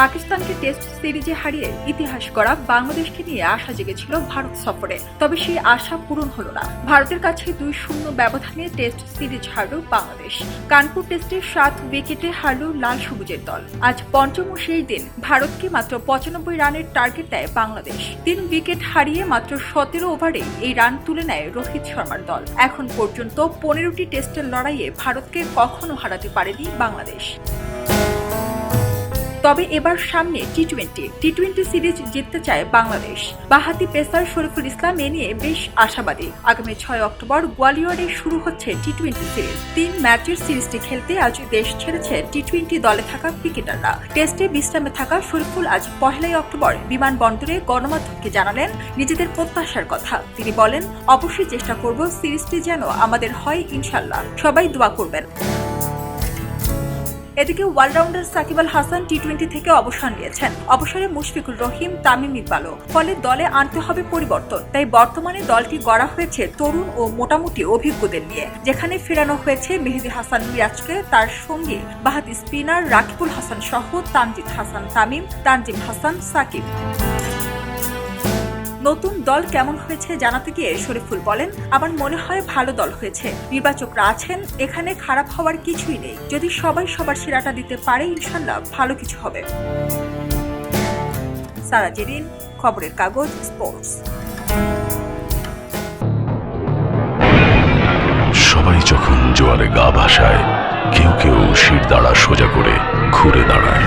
পাকিস্তানকে টেস্ট সিরিজে হারিয়ে ইতিহাস গড়া বাংলাদেশকে নিয়ে আশা জেগেছিল ভারত সফরে। তবে সেই আশা পূরণ হলো না। ভারতের কাছে দুই শূন্য ব্যবধানে টেস্ট সিরিজ হারল বাংলাদেশ। কানপুর টেস্টে সাত উইকেটে হারল লাল সবুজের দল। আজ পঞ্চম শেষ দিন ভারতকে মাত্র পঁচানব্বই রানের টার্গেট দেয় বাংলাদেশ। তিন উইকেট হারিয়ে মাত্র সতেরো ওভারে এই রান তুলে নেয় রোহিত শর্মার দল। এখন পর্যন্ত পনেরোটি টেস্টের লড়াইয়ে ভারতকে কখনো হারাতে পারেনি বাংলাদেশ। তবে এবার সামনে T twenty T twenty series জিততে চায় বাংলাদেশ। বাহাতি পেসার শরীফুল ইসলাম এ নিয়ে বেশ আশাবাদী। আগামী ছয় অক্টোবর গোয়ালিয়রে শুরু হচ্ছে টি টোয়েন্টি সিরিজ। তিন ম্যাচের সিরিজটি খেলতে আজ দেশ ছেড়েছে টি টোয়েন্টি দলে থাকা ক্রিকেটাররা। টেস্টে বিশ্রামে থাকা শরীফুল আজ পহেলাই অক্টোবর বিমানবন্দরে গণমাধ্যমকে জানালেন নিজেদের প্রত্যাশার কথা। তিনি বলেন, অবশ্যই চেষ্টা করব সিরিজটি যেন আমাদের হয় ইনশাল্লাহ সবাই দোয়া করবেন। এদিকে allrounder Shakib Al Hasan T twenty থেকে অবসর নিয়েছেন। অবসরে মুশফিকুর রহিম, তামিম ইকবালও। ফলে দলে আনতে হবে পরিবর্তন। তাই বর্তমানে দলটি গড়া হয়েছে তরুণ ও মোটামুটি অভিজ্ঞদের নিয়ে। যেখানে ফেরানো হয়েছে মেহেদি হাসান মিরাজকে, তার সঙ্গী বাহাতি স্পিনার রাকিবুল হাসান সহ তানজিদ হাসান তামিম, তানজিম হাসান সাকিব। নতুন দল কেমন হয়েছে জানাতে গিয়ে শরীফুল বলেন, আমার মনে হয় ভালো দল হয়েছে। নির্বাচকরা আছেন, এখানে খারাপ হওয়ার কিছুই নেই। যদি সবাই সবার সেরাটা দিতে পারে, ইনশাল্লাহ ভালো কিছু হবে। সারা জেরিন, খবরের কাগজ, স্পোর্টস। সবাই যখন জোয়ারে গা ভাসায়, কেউ কেউ শির দাঁড়া সোজা করে ঘুরে দাঁড়ায়।